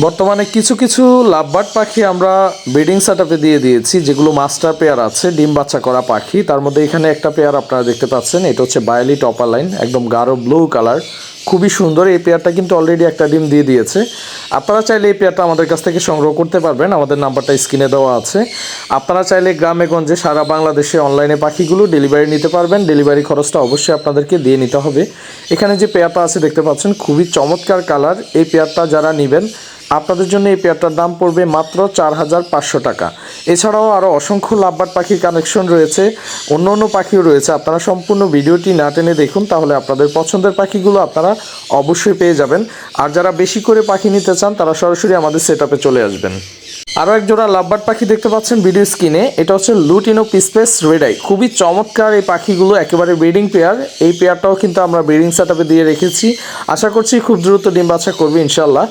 বর্তমানে কিছু কিছু লাভবার্ড পাখি আমরা ব্রিডিং সেটআপে দিয়ে দিয়েছি, যেগুলো মাস্টার পেয়ার আছে, ডিম বাচ্চা করা পাখি। তার মধ্যে এখানে একটা পেয়ার আপনারা দেখতে পাচ্ছেন, এটা হচ্ছে বায়োলি টপার লাইন, একদম গাঢ় ব্লু কালার খুবই সুন্দর। এই পেয়ারটা কিন্তু অলরেডি একটা ডিম দিয়ে দিয়েছে। আপনারা চাইলে এই পেয়ারটা আমাদের কাছ থেকে সংগ্রহ করতে পারবেন। আমাদের নাম্বারটা স্ক্রিনে দেওয়া আছে। আপনারা চাইলে গ্রামে, গঞ্জে, সারা বাংলাদেশে অনলাইনে পাখিগুলো ডেলিভারি নিতে পারবেন। ডেলিভারি খরচটা অবশ্যই আপনাদেরকে দিয়ে নিতে হবে। এখানে যে পেয়ারটা আছে, দেখতে পাচ্ছেন, খুবই চমৎকার কালার এই পেয়ারটা যারা নেবেন, আপনাদের জন্য এই পেয়ারটার দাম পড়বে মাত্র চার হাজার পাঁচশো টাকা। এছাড়াও আরও অসংখ্য লাভবার্ড পাখির কানেকশন রয়েছে। অন্য অন্য পাখিও রয়েছে। আপনারা সম্পূর্ণ ভিডিওটি না টেনে দেখুন, তাহলে আপনাদের পছন্দের পাখিগুলো আপনারা অবশ্যই পেয়ে যাবেন। আর যারা বেশি করে পাখি নিতে চান, তারা সরাসরি আমাদের সেট চলে আসবেন। আরও এক জোড়া লাভবার্ড পাখি দেখতে পাচ্ছেন ভিডিও স্ক্রিনে। এটা হচ্ছে লুটিনো পিসপেস রেডাই খুবই চমৎকার এই পাখিগুলো, একেবারে ব্রিডিং পেয়ার এই পেয়ারটাও কিন্তু আমরা ব্রিডিং সেটআপে দিয়ে রেখেছি। আশা করছি খুব দ্রুত ডিম বাচ্চা করবে ইনশাল্লাহ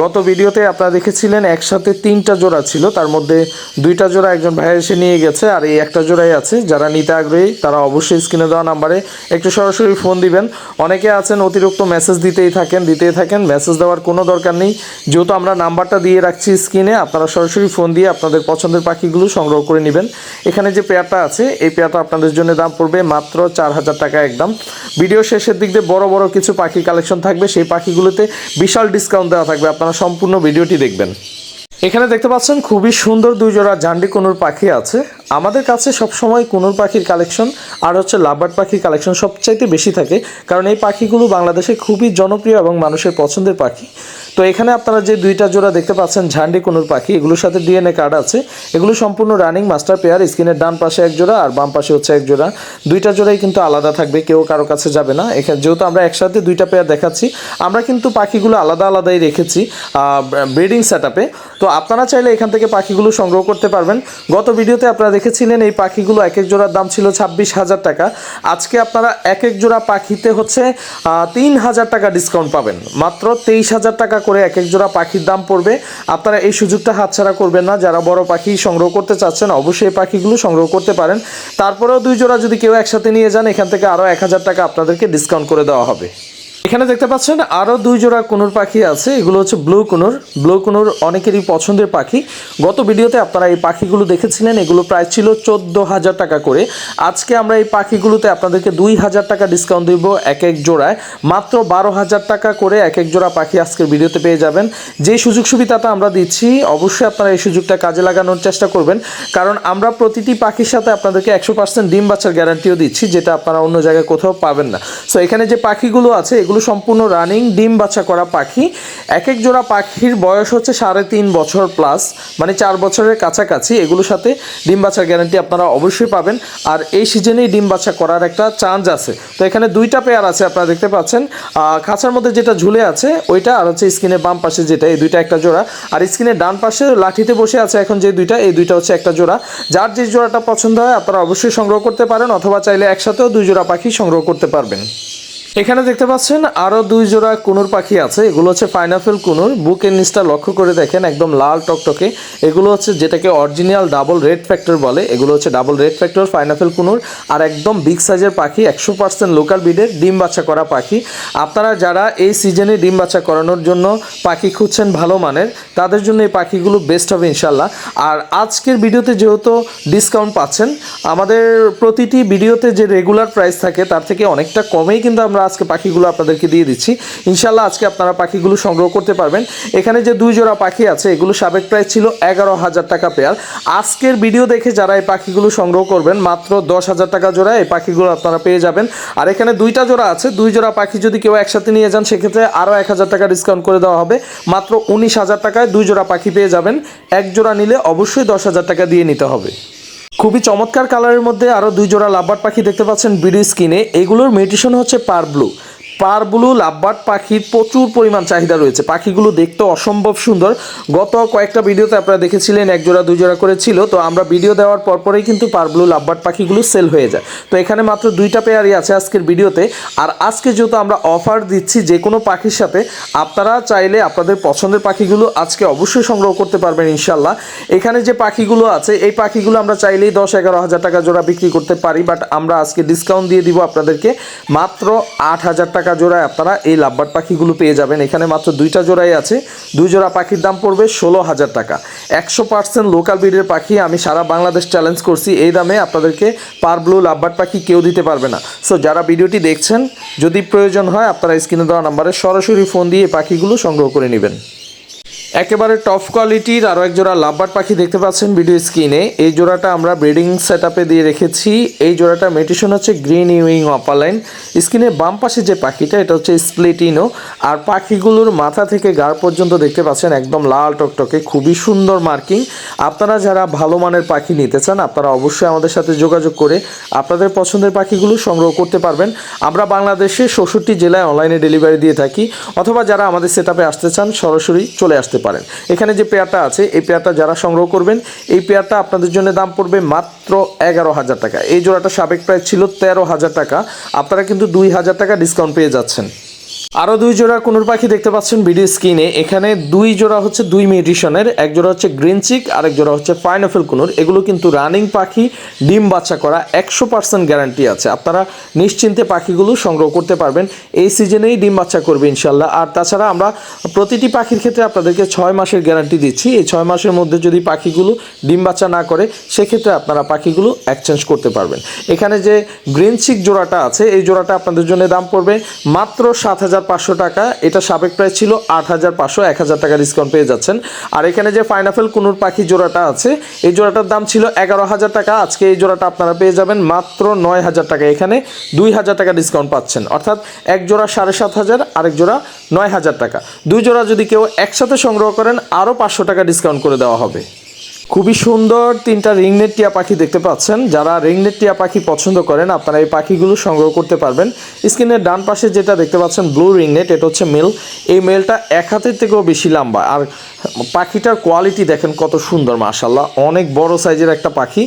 গত ভিডিওতে আপনারা দেখেছিলেন একসাথে তিনটা জোড়া ছিল। তার মধ্যে দুইটা জোড়া একজন ভাই এসে নিয়ে গেছে আর এই একটা জোড়াই আছে। যারা নিতে আগ্রহী, তারা অবশ্যই স্ক্রিনে দেওয়া নাম্বারে একটু সরাসরি ফোন দিবেন। অনেকে আছেন, অতিরিক্ত মেসেজ দিতেই থাকেন দিতেই থাকেন। মেসেজ দেওয়ার কোনো দরকার নেই। যেহেতু আমরা নাম্বারটা দিয়ে রাখছি স্ক্রিনে, আপনারা সরাসরি ফোন দিয়ে আপনাদের পছন্দের পাখিগুলো সংগ্রহ করে নেবেন। এখানে যে পেয়ারটা আছে, এই পেয়ারটা আপনাদের জন্য দাম পড়বে মাত্র চার হাজার টাকা একদম। ভিডিও শেষের দিক দিয়ে বড় বড় কিছু পাখি কালেকশন থাকবে, সেই পাখিগুলোতে বিশাল ডিসকাউন্ট দেওয়া থাকবে। আপনারা সম্পূর্ণ ভিডিওটি দেখবেন। এখানে দেখতে পাচ্ছেন খুবই সুন্দর দুই জোড়া জান্ডি কোনোর পাখি আছে। আমাদের কাছে সবসময় কুনুর পাখির কালেকশন আর হচ্ছে লাভবার্ড পাখির কালেকশন সবচাইতে বেশি থাকে, কারণ এই পাখিগুলো বাংলাদেশে খুবই জনপ্রিয় এবং মানুষের পছন্দের পাখি। তো এখানে আপনারা যে দুইটা জোড়া দেখতে পাচ্ছেন, ঝান্ডি কুনুর পাখি, এগুলোর সাথে ডিএনএ কার্ড আছে। এগুলো সম্পূর্ণ রানিং মাস্টার পেয়ার স্ক্রিনের ডান পাশে এক জোড়া আর বাম পাশে হচ্ছে এক জোড়া। দুইটা জোড়াই কিন্তু আলাদা থাকবে, কেউ কারও কাছে যাবে না। এখানে যেহেতু আমরা একসাথে দুইটা পেয়ার দেখাচ্ছি, আমরা কিন্তু পাখিগুলো আলাদা আলাদাই রেখেছি ব্রিডিং সেট তো আপনারা চাইলে এখান থেকে পাখিগুলো সংগ্রহ করতে পারবেন। গত ভিডিওতে আপনারা দেখেছিলেন এই পাখিগুলো এক এক জোড়ার দাম ছিল ছাব্বিশ হাজার টাকা। আজকে আপনারা এক এক জোড়া পাখিতে হচ্ছে তিন হাজার টাকা ডিসকাউন্ট পাবেন। মাত্র তেইশ হাজার টাকা করে এক এক জোড়া পাখির দাম পড়বে। আপনারা এই সুযোগটা হাতছাড়া করবেন না। যারা বড় পাখি সংগ্রহ করতে চাচ্ছেন, অবশ্যই পাখিগুলো সংগ্রহ করতে পারেন। তারপরেও দুই জোড়া যদি কেউ একসাথে নিয়ে যান, এখান থেকে আরও এক হাজার টাকা আপনাদেরকে ডিসকাউন্ট করে দেওয়া হবে। এখানে দেখতে পাচ্ছেন আরও দুই জোড়া কুনুর পাখি আছে। এগুলো হচ্ছে ব্লু কুনুর। ব্লু কুনুর অনেকেরই পছন্দের পাখি। গত ভিডিওতে আপনারা এই পাখিগুলো দেখেছিলেন। এগুলো প্রায় ছিল চোদ্দ হাজার টাকা করে। আজকে আমরা এই পাখিগুলোতে আপনাদেরকে দুই হাজার টাকা ডিসকাউন্ট দিব এক এক জোড়ায়। মাত্র বারো হাজার টাকা করে এক এক জোড়া পাখি আজকের ভিডিওতে পেয়ে যাবেন। যে সুযোগ সুবিধাটা আমরা দিচ্ছি, অবশ্যই আপনারা এই সুযোগটা কাজে লাগানোর চেষ্টা করবেন। কারণ আমরা প্রতিটি পাখির সাথে আপনাদেরকে একশো পার্সেন্ট ডিম বাচ্চার গ্যারান্টিও দিচ্ছি, যেটা আপনারা অন্য জায়গায় কোথাও পাবেন না। সো এখানে যে পাখিগুলো আছে, এগুলো সম্পূর্ণ রানিং ডিম বাচ্চা করা পাখি। এক এক জোড়া পাখির বয়স হচ্ছে সাড়ে তিন বছর প্লাস মানে চার বছরের কাছাকাছি। এগুলোর সাথে ডিম বাচ্চার গ্যারান্টি আপনারা অবশ্যই পাবেন। আর এই সিজনেই ডিম বাচ্চা করার একটা চান্স আছে। তো এখানে দুইটা পেয়ার আছে, আপনারা দেখতে পাচ্ছেন। খাঁচার মধ্যে যেটা ঝুলে আছে, ওইটা আর হচ্ছে স্ক্রিনের বাম পাশে যেটা, এই দুইটা একটা জোড়া। আর স্ক্রিনের ডান পাশে লাঠিতে বসে আছে এখন যে দুইটা, এই দুইটা হচ্ছে একটা জোড়া। যার যে জোড়াটা পছন্দ হয়, আপনারা অবশ্যই সংগ্রহ করতে পারেন, অথবা চাইলে একসাথেও দুই জোড়া পাখি সংগ্রহ করতে পারবেন। এখানে দেখতে পাচ্ছেন আরও দুই জোড়া কুনুর পাখি আছে। এগুলো হচ্ছে পাইনাপেল কুনুর। বুকের নিচটা লক্ষ্য করে দেখেন, একদম লাল টকটকে। এগুলো হচ্ছে যেটাকে অরিজিনাল ডাবল রেড ফ্যাক্টর বলে। এগুলো হচ্ছে ডাবল রেড ফ্যাক্টর পাইনাপেল কুনুর। আর একদম বিগ সাইজের পাখি, একশো পার্সেন্ট লোকাল বিডের ডিম বাচ্চা করা পাখি। আপনারা যারা এই সিজনে ডিম বাচ্চা করানোর জন্য পাখি খুঁজছেন ভালো মানের, তাদের জন্য এই পাখিগুলো বেস্ট হবে ইনশাল্লাহ আর আজকের ভিডিওতে যেহেতু ডিসকাউন্ট পাচ্ছেন, আমাদের প্রতিটি ভিডিওতে যে রেগুলার প্রাইস থাকে, তার থেকে অনেকটা কমেই কিন্তু আমরা আজকে পাখিগুলো আপনাদেরকে দিয়ে দিচ্ছি। ইনশাল্লাহ আজকে আপনারা পাখিগুলো সংগ্রহ করতে পারবেন। এখানে যে দুই জোড়া পাখি আছে, এগুলো সাবেক প্রাইস ছিল এগারো হাজার টাকা পেয়ার। আজকের ভিডিও দেখে যারা এই পাখিগুলো সংগ্রহ করবেন, মাত্র দশ হাজার টাকা জোড়া এই পাখিগুলো আপনারা পেয়ে যাবেন। আর এখানে দুইটা জোড়া আছে, দুই জোড়া পাখি যদি কেউ একসাথে নিয়ে যান, সেক্ষেত্রে আরও এক হাজার টাকা ডিসকাউন্ট করে দেওয়া হবে। মাত্র উনিশ হাজার টাকায় দুই জোড়া পাখি পেয়ে যাবেন। এক জোড়া নিলে অবশ্যই দশ হাজার টাকা দিয়ে নিতে হবে। খুবই চমৎকার কালারের মধ্যে আরও দুই জোড়া লাভবার্ড পাখি দেখতে পাচ্ছেন বিডি স্কিনে। এগুলোর মেডিটেশন হচ্ছে পার ব্লু। পার ব্লু লাভবার্ড পাখির প্রচুর পরিমাণ চাহিদা রয়েছে। পাখিগুলো দেখতে অসম্ভব সুন্দর। গত কয়েকটা ভিডিওতে আপনারা দেখেছিলেন এক জোড়া দুই জোড়া করে ছিল। তো আমরা ভিডিও দেওয়ার পরপরেই কিন্তু পার ব্লু লাভবার্ড পাখিগুলো সেল হয়ে যায়। তো এখানে মাত্র দুইটা পেয়ারই আছে আজকের ভিডিওতে। আর আজকে যেহেতু আমরা অফার দিচ্ছি যে কোনো পাখির সাথে, আপনারা চাইলে আপনাদের পছন্দের পাখিগুলো আজকে অবশ্যই সংগ্রহ করতে পারবেন ইনশাল্লাহ এখানে যে পাখিগুলো আছে, এই পাখিগুলো আমরা চাইলেই দশ, এগারো হাজার টাকা জোড়া বিক্রি করতে পারি। বাট আমরা আজকে ডিসকাউন্ট দিয়ে দিব আপনাদেরকে মাত্র আট হাজার টাকা টাকা জোড়ায় আপনারা এই লাভবার্ড পাখিগুলো পেয়ে যাবেন। এখানে মাত্র দুইটা জোড়াই আছে। দুই জোড়া পাখির দাম পড়বে ষোলো হাজার টাকা। একশো পার্সেন্ট লোকাল ব্রিডের পাখি আমি সারা বাংলাদেশ চ্যালেঞ্জ করছি। এই দামে আপনাদেরকে পার ব্লু লাভবার্ড পাখি কেউ দিতে পারবে না। সো যারা ভিডিওটি দেখছেন, যদি প্রয়োজন হয়, আপনারা স্ক্রিনে দেওয়া নাম্বারে সরাসরি ফোন দিয়ে পাখিগুলো সংগ্রহ করে নেবেন। একেবারে টপ কোয়ালিটির আরও এক জোড়া লাভবার্ড পাখি দেখতে পাচ্ছেন ভিডিও স্ক্রিনে এই জোড়াটা আমরা ব্রিডিং সেট দিয়ে রেখেছি। এই জোড়াটা মেডিসন হচ্ছে গ্রিন ইউইং অপালাইন স্ক্রিনে বাম পাশে যে পাখিটা, এটা হচ্ছে স্প্লিটিনো আর পাখিগুলোর মাথা থেকে গাড় পর্যন্ত দেখতে পাচ্ছেন একদম লাল টকটকে, খুবই সুন্দর মার্কিং আপনারা যারা ভালো মানের পাখি নিতে চান, আপনারা অবশ্যই আমাদের সাথে যোগাযোগ করে আপনাদের পছন্দের পাখিগুলো সংগ্রহ করতে পারবেন। আমরা বাংলাদেশে ষষ্ঠটি জেলায় অনলাইনে ডেলিভারি দিয়ে থাকি। অথবা যারা আমাদের সেট আসতে চান, সরাসরি চলে আসতে পারেন। এখানে যে পেয়ারটা আছে, এই পেয়ারটা যারা সংগ্রহ করবেন, এই পেয়ারটা আপনাদের জন্য দাম পড়বে মাত্র এগারো হাজার টাকা। এই জোড়াটা সাবেক প্রায় ছিল তেরো হাজার টাকা। আপনারা কিন্তু দুই হাজার টাকা ডিসকাউন্ট পেয়ে যাচ্ছেন। আরও দুই জোড়া কোনুর পাখি দেখতে পাচ্ছেন ভিডিও স্ক্রিনে। এখানে দুই জোড়া হচ্ছে দুই মিউটিশনের, এক জোড়া হচ্ছে গ্রিন চিক, আরেক জোড়া হচ্ছে পাইনফেল কুনুর। এগুলো কিন্তু রানিং পাখি, ডিম বাচ্চা করা, একশো পার্সেন্ট গ্যারান্টি আছে। আপনারা নিশ্চিন্তে পাখিগুলো সংগ্রহ করতে পারবেন। এই সিজনেই ডিম বাচ্চা করবে ইনশাল্লাহ আর তাছাড়া আমরা প্রতিটি পাখির ক্ষেত্রে আপনাদেরকে ছয় মাসের গ্যারান্টি দিচ্ছি। এই ছয় মাসের মধ্যে যদি পাখিগুলো ডিম বাচ্চা না করে, সেক্ষেত্রে আপনারা পাখিগুলো এক্সচেঞ্জ করতে পারবেন। এখানে যে গ্রিন চিক জোড়াটা আছে, এই জোড়াটা আপনাদের জন্য দাম পড়বে মাত্র সাত হাজার পাঁচশো টাকা। এটা সাবেক প্রাইস ছিল আট হাজার পাঁচশো, এক হাজার টাকা ডিসকাউন্ট পেয়ে যাচ্ছেন। আর এখানে যে ফাইনাফেল কুনুর পাখি জোড়াটা আছে, এই জোড়াটার দাম ছিল এগারো হাজার টাকা। আজকে এই জোড়াটা আপনারা পেয়ে যাবেন মাত্র নয় হাজার টাকা। এখানে দুই হাজার টাকা ডিসকাউন্ট পাচ্ছেন। অর্থাৎ এক জোড়া সাড়ে সাত হাজার, আরেক জোড়া নয় হাজার টাকা। দুই জোড়া যদি কেউ একসাথে সংগ্রহ করেন, আরও পাঁচশো টাকা ডিসকাউন্ট করে দেওয়া হবে। খুবই সুন্দর তিনটা রিংনেট টিয়া পাখি দেখতে পাচ্ছেন। যারা রিংনেট টিয়া পাখি পছন্দ করেন, আপনারা এই পাখিগুলো সংগ্রহ করতে পারবেন। স্ক্রিনের ডান পাশে যেটা দেখতে পাচ্ছেন ব্লু রিংনেট এটা হচ্ছে মেল এই মেলটা এক হাতের থেকেও বেশি লম্বা। আর পাখিটার কোয়ালিটি দেখেন কত সুন্দর মাশাল্লাহ অনেক বড় সাইজের একটা পাখি।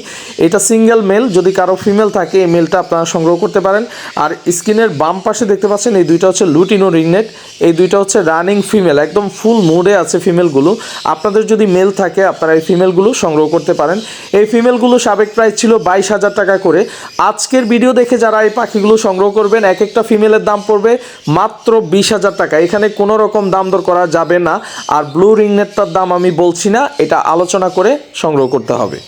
এটা সিঙ্গেল মেল যদি কারও ফিমেল থাকে, এই মেলটা আপনারা সংগ্রহ করতে পারেন। আর স্ক্রিনের বাম পাশে দেখতে পাচ্ছেন, এই দুইটা হচ্ছে লুটিনো রিংনেট এই দুইটা হচ্ছে রানিং ফিমেল একদম ফুল মুডে আছে ফিমেলগুলো আপনাদের যদি মেল থাকে, আপনারা এই ফিমেলগুলো সংগ্রহ করতে পারেন। এই ফিমেলগুলো সাবেক প্রাইস ছিল বাইশ হাজার টাকা করে। আজকের ভিডিও দেখে যারা এই পাখিগুলো সংগ্রহ করবেন এক একটা ফিমেলের দাম পড়বে মাত্র বিশ হাজার টাকা। এখানে কোনো রকম দাম দর করা যাবে না। আর ব্লু রিংনেটটার দাম আমি বলছি না, এটা আলোচনা করে সংগ্রহ করতে হবে।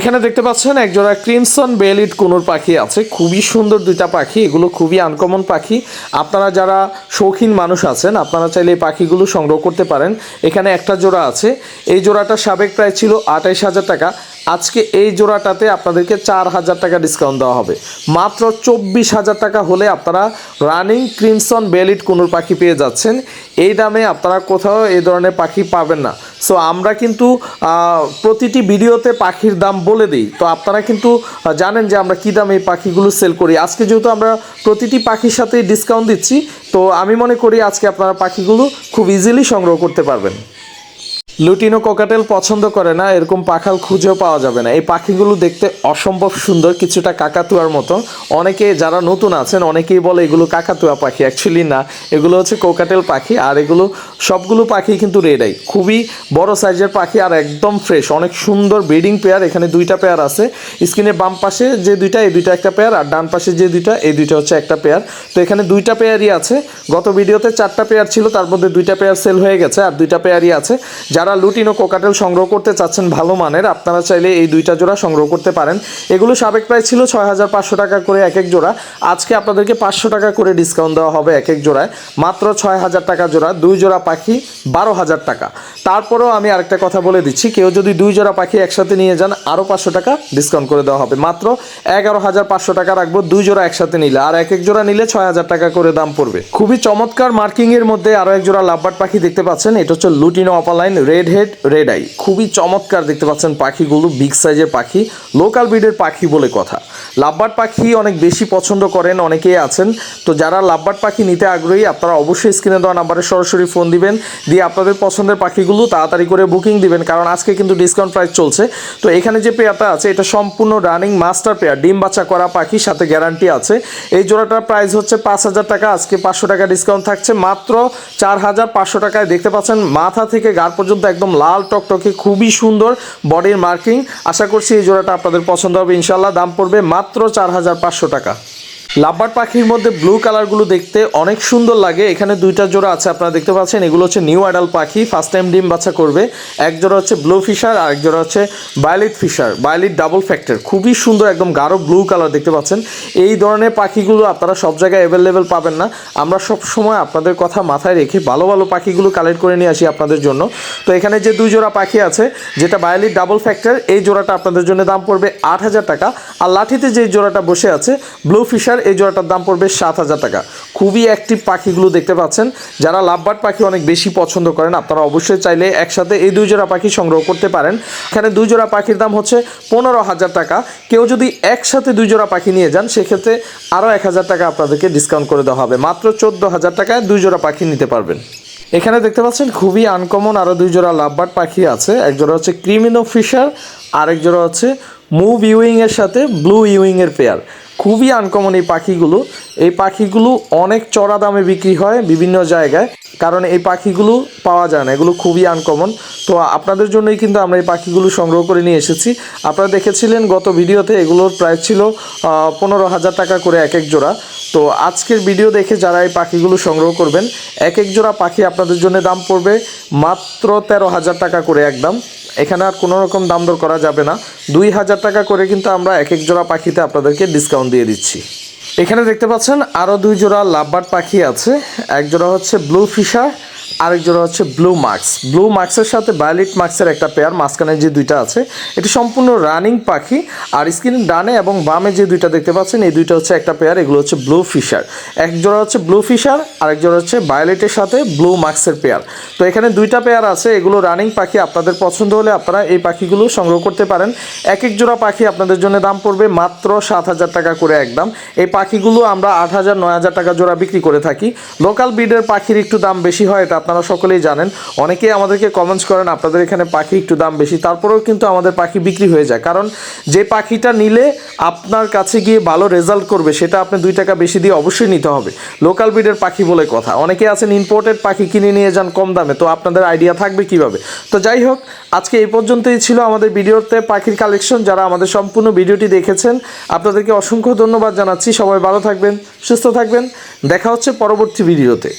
এখানে দেখতে পাচ্ছেন, একজোড়া ক্রিমসন বেলিড কুনুর পাখি আছে। খুবই সুন্দর দুইটা পাখি, এগুলো খুবই আনকমন পাখি। আপনারা যারা শৌখিন মানুষ আছেন, আপনারা চাইলে এই পাখিগুলো সংগ্রহ করতে পারেন। এখানে একটা জোড়া আছে। এই জোড়াটা সাবেক প্রায় ছিল আঠাইশ হাজার টাকা। আজকে এই জোড়াটাতে আপনাদেরকে চার হাজার টাকা ডিসকাউন্ট দেওয়া হবে। মাত্র চব্বিশ হাজার টাকা হলে আপনারা রানিং ক্রিমসন বেলিট কুনুর পাখি পেয়ে যাচ্ছেন। এই দামে আপনারা কোথাও এই ধরনের পাখি পাবেন না। সো আমরা কিন্তু প্রতিটি ভিডিওতে পাখির দাম বলে দিই। তো আপনারা কিন্তু জানেন যে আমরা কী দামে এই পাখিগুলো সেল করি। আজকে যেহেতু আমরা প্রতিটি পাখির সাথেই ডিসকাউন্ট দিচ্ছি, তো আমি মনে করি আজকে আপনারা পাখিগুলো খুব ইজিলি সংগ্রহ করতে পারবেন। লুটিনো কোকাটেল পছন্দ করে না, এরকম পাখাল খুঁজেও পাওয়া যাবে না। এই পাখিগুলো দেখতে অসম্ভব সুন্দর, কিছুটা কাকাতুয়ার মতো। অনেকে যারা নতুন আছেন, অনেকেই বলে এগুলো কাকাতুয়া পাখি অ্যাকচুয়ালি না। এগুলো হচ্ছে কোকাটেল পাখি, আর এগুলো সবগুলো পাখি কিন্তু রেডাই খুবই বড় সাইজের পাখি আর একদম ফ্রেশ অনেক সুন্দর ব্রিডিং পেয়ার এখানে দুইটা পেয়ার আছে। স্ক্রিনে বাম পাশে যে দুইটা, এই দুইটা একটা পেয়ার আর ডান পাশে যে দুইটা, এই দুইটা হচ্ছে একটা পেয়ার তো এখানে দুইটা পেয়ারই আছে। গত ভিডিওতে চারটা পেয়ার ছিল, তার মধ্যে দুইটা পেয়ার সেল হয়ে গেছে, আর দুইটা পেয়ারই আছে। যারা লুটিনো কোকাটেল সংগ্রহ করতে চাচ্ছেন ভালো মানের, আপনারা চাইলে এই দুইটা জোড়া সংগ্রহ করতে পারেন। এগুলো সাবেক প্রায় ছিল ছয় হাজার পাঁচশো টাকা করে এক এক জোড়া। আজকে আপনাদেরকে পাঁচশো টাকা করে ডিসকাউন্ট দেওয়া হবে এক এক জোড়ায়। মাত্র ছয় হাজার টাকা জোড়া, দুই জোড়া পাখি বারো হাজার টাকা। তারপরেও আমি আরেকটা কথা বলে দিচ্ছি, কেউ যদি দুই জোড়া পাখি একসাথে নিয়ে যান আরও পাঁচশো টাকা ডিসকাউন্ট করে দেওয়া হবে। মাত্র এগারো হাজার পাঁচশো টাকা রাখব, দুই জোড়া একসাথে নিলে। আর এক এক জোড়া নিলে ছয় হাজার টাকা করে দাম পড়বে। খুবই চমৎকার মার্কিং এর মধ্যে আরও এক জোড়া লাভবার্ড পাখি দেখতে পাচ্ছেন। এটা হচ্ছে lutino opaline red head red eye খুবই চমৎকার দেখতে পাচ্ছেন পাখিগুলো বিগ সাইজের পাখি লোকাল ব্রিডের পাখি বলে কথা। লাভবার্ড পাখি অনেক বেশি পছন্দ করেন, অনেকেই আছেন। তো যারা লাভবার্ড পাখি নিতে আগ্রহী, আপনারা অবশ্যই স্ক্রিনে দেওয়া নাম্বারে সরাসরি ফোন দিবেন। দিয়ে আপনাদের পছন্দের পাখিগুলো তাড়াতাড়ি করে বুকিং দিবেন, কারণ আজকে কিন্তু ডিসকাউন্ট প্রাইস চলছে। তো এখানে যে পেয়ারটা আছে, এটা সম্পূর্ণ রানিং মাস্টার পেয়ার ডিম বাচ্চা করা পাখি, সাথে গ্যারান্টি আছে। এই জোড়াটার প্রাইস হচ্ছে পাঁচ হাজার টাকা, আজকে পাঁচশো টাকা ডিসকাউন্ট থাকছে। মাত্র চার হাজার পাঁচশো টাকায় দেখতে পাচ্ছেন, মাথা থেকে গার পর্যন্ত একদম লাল টকটকে খুবই সুন্দর বডির মার্কিং আশা করছি এই জোড়াটা আপনাদের পছন্দ হবে ইনশাল্লাহ দাম পড়বে মাত্র চার হাজার পাঁচশো টাকা। লাভবার্ড পাখির মধ্যে ব্লু কালারগুলো দেখতে অনেক সুন্দর লাগে। এখানে দুইটা জোড়া আছে, আপনারা দেখতে পাচ্ছেন। এগুলো হচ্ছে নিউ অ্যাডাল পাখি ফার্স্ট টাইম ডিম বাচ্চা করবে। এক জোড়া হচ্ছে ব্লু ফিশার আর এক জোড়া হচ্ছে violet Fischer violet double factor খুবই সুন্দর, একদম গাঢ় ব্লু কালার দেখতে পাচ্ছেন। এই ধরনের পাখিগুলো আপনারা সব জায়গায় অ্যাভেলেবেল পাবেন না। আমরা সব সময় আপনাদের কথা মাথায় রেখে ভালো ভালো পাখিগুলো কালেক্ট করে নিয়ে আসি আপনাদের জন্য। তো এখানে যে দুই জোড়া পাখি আছে, যেটা বায়োলিট ডাবল ফ্যাক্টর এই জোড়াটা আপনাদের জন্য দাম পড়বে আট হাজার টাকা। আর লাঠিতে যে জোড়াটা বসে আছে ব্লু ফিশার এই জোড়াটার দাম পড়বে সাত হাজার টাকা। খুবই অ্যাক্টিভ পাখিগুলো দেখতে পাচ্ছেন। যারা লাভবার্ড পাখি অনেক বেশি পছন্দ করেন, আপনারা অবশ্যই চাইলে একসাথে এই দুই জোড়া পাখি সংগ্রহ করতে পারেন। এখানে দুই জোড়া পাখির দাম হচ্ছে পনেরো হাজার টাকা। কেউ যদি একসাথে দুই জোড়া পাখি নিয়ে যান, সেক্ষেত্রে আরও এক হাজার টাকা আপনাদেরকে ডিসকাউন্ট করে দেওয়া হবে। মাত্র চোদ্দ হাজার টাকায় দুই জোড়া পাখি নিতে পারবেন। এখানে দেখতে পাচ্ছেন, খুবই আনকমন আরও দুই জোড়া লাভবার্ড পাখি আছে। এক জোড়া হচ্ছে ক্রিমিনো ফিশার, আরেক জোড়া হচ্ছে মুভ ইউইংয়ের সাথে ব্লু ইউইংয়ের পেয়ার খুবই আনকমন এই পাখিগুলো। এই পাখিগুলো অনেক চড়া দামে বিক্রি হয় বিভিন্ন জায়গায়, কারণ এই পাখিগুলো পাওয়া যায় না, এগুলো খুবই আনকমন তো আপনাদের জন্যই কিন্তু আমরা এই পাখিগুলো সংগ্রহ করে নিয়ে এসেছি। আপনারা দেখেছিলেন গত ভিডিওতে এগুলোর প্রাইস ছিল পনেরো হাজার টাকা করে এক এক জোড়া। তো আজকের ভিডিও দেখে যারা এই পাখিগুলো সংগ্রহ করবেন, এক এক জোড়া পাখি আপনাদের জন্য দাম পড়বে মাত্র তেরো হাজার টাকা করে একদম। এখানে আর কোনো রকম দাম দর করা যাবে না। দুই হাজার টাকা করে কিন্তু আমরা এক এক জোড়া পাখিতে আপনাদেরকে ডিসকাউন্ট দিয়ে দিচ্ছি। এখানে দেখতে পাচ্ছেন আরও দুই জোড়া লাভবার্ড পাখি আছে। এক জোড়া হচ্ছে ব্লু ফিশার আরেক জোড়া হচ্ছে ব্লু মার্কস ব্লু মার্কসের সাথে বায়োলিট মার্কসের একটা পেয়ার মাঝখানে যে দুইটা আছে, এটি সম্পূর্ণ রানিং পাখি, আর স্ক্রিন ডানে এবং বামে যে দুইটা দেখতে পাচ্ছেন, এই দুইটা হচ্ছে একটা পেয়ার এগুলো হচ্ছে ব্লু ফিশার এক জোড়া হচ্ছে ব্লু ফিশার আরেক জোড়া হচ্ছে বায়োলেটের সাথে ব্লু মার্কসের পেয়ার তো এখানে দুইটা পেয়ার আছে, এগুলো রানিং পাখি, আপনাদের পছন্দ হলে আপনারা এই পাখিগুলো সংগ্রহ করতে পারেন। এক এক জোড়া পাখি আপনাদের জন্য দাম পড়বে মাত্র সাত হাজার টাকা করে একদম। এই পাখিগুলো আমরা আট হাজার, নয় হাজার টাকা জোড়া বিক্রি করে থাকি। লোকাল ব্রিডের পাখির একটু দাম বেশি হয় এটা আপনারা সকলেই জানেন। অনেকেই আমাদেরকে কমেন্টস করেন, আপনাদের এখানে পাখি একটু দাম বেশি, তারপরেও কিন্তু আমাদের পাখি বিক্রি হয়ে যায়। কারণ যে পাখিটা নিলে আপনার কাছে গিয়ে ভালো রেজাল্ট করবে, সেটা আপনি দুই টাকা বেশি দিয়ে অবশ্যই নিতে হবে। লোকাল ব্রিডের পাখি বলে কথা। অনেকে আছেন ইম্পোর্টেড পাখি কিনে নিয়ে যান কম দামে, তো আপনাদের আইডিয়া থাকবে কীভাবে? তো যাই হোক, আজকে এই পর্যন্তই ছিল আমাদের ভিডিওতে পাখির কালেকশন যারা আমাদের সম্পূর্ণ ভিডিওটি দেখেছেন, আপনাদেরকে অসংখ্য ধন্যবাদ জানাচ্ছি। সবাই ভালো থাকবেন, সুস্থ থাকবেন। দেখা হচ্ছে পরবর্তী ভিডিওতে।